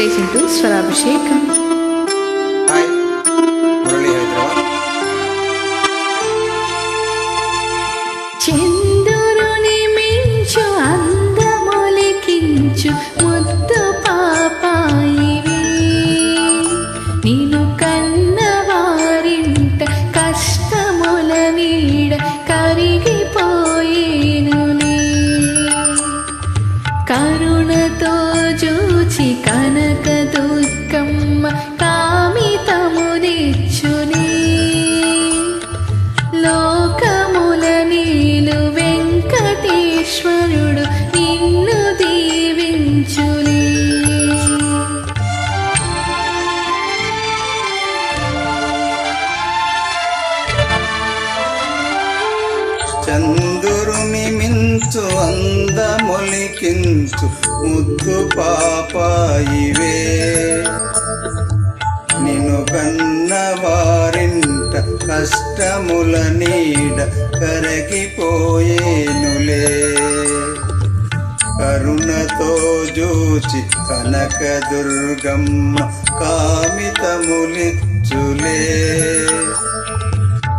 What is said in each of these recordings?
Station to Swarabhishekam చంద్రుని మించు అందమొలికించు ముద్దు పాపాయివి నిన్ను కన్నవారింట కష్టముల నీడ కరిగిపోయేనులే కరుణతో జూచి చందురుని మించు అందమొలికించు ముద్దు పాపాయివే. నిను కన్న వారింట కష్టముల నీడ కరగిపోయేనులే. కరుణతో జూచి కనక దుర్గమ్మ కామితములిచ్చులే.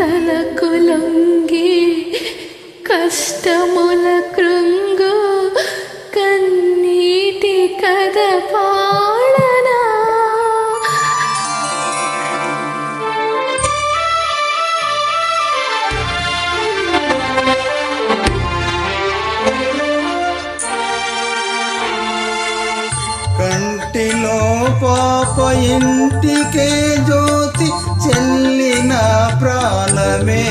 కలతల కులంగి కష్టముల కృంగు కన్నీటి కథ పాడనా? కంటిలో పాప ఇంటికే జ్యోతి చెల్లిన ప్రాణమే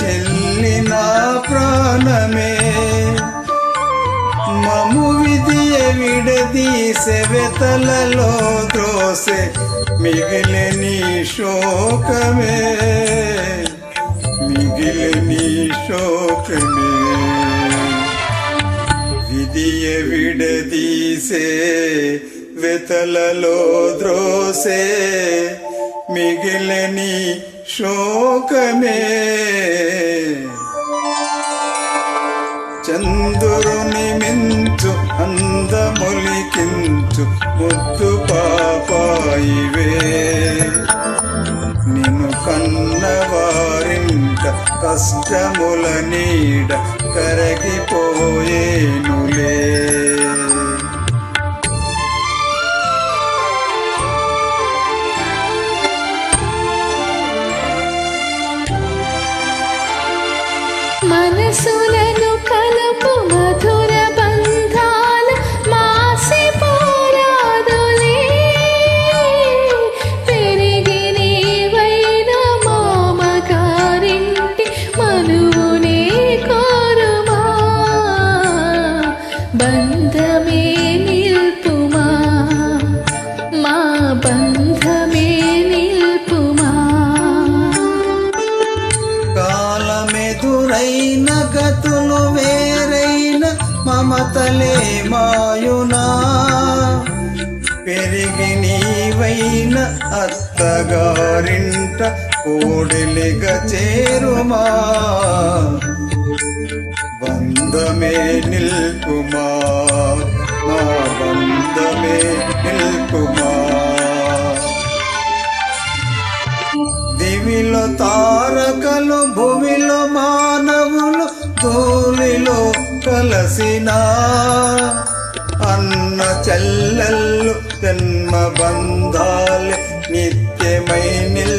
చెల్లి నా ప్రాణమే. మము విధియ విడదీసె వెతలలో ద్రోసె మిగిలిని శోకమే. మిగిలిని శోకమే. విధియ విడదీసే వెతలలో ద్రోసే మిగిలిని శోకమే. చంద్రుని మించు అందములికించు ముద్దు పాపాయివే. నిన్ను కన్నవారింట కష్టముల నీడ కరగిపోయేనులే. सुना గతులు వేరైన మమతలే మాయునా. పెరిగి నీవైన అత్తగారింట కోడలిగా చేరుమా. బంధమే నిల్పుమా. మా బంధమే నిల్పుమా. దివిలో తారకలు భూమిలో మా కలసిన అన్న చెల్లెల్లు జన్మ బంధాలు నిత్యమై నిల్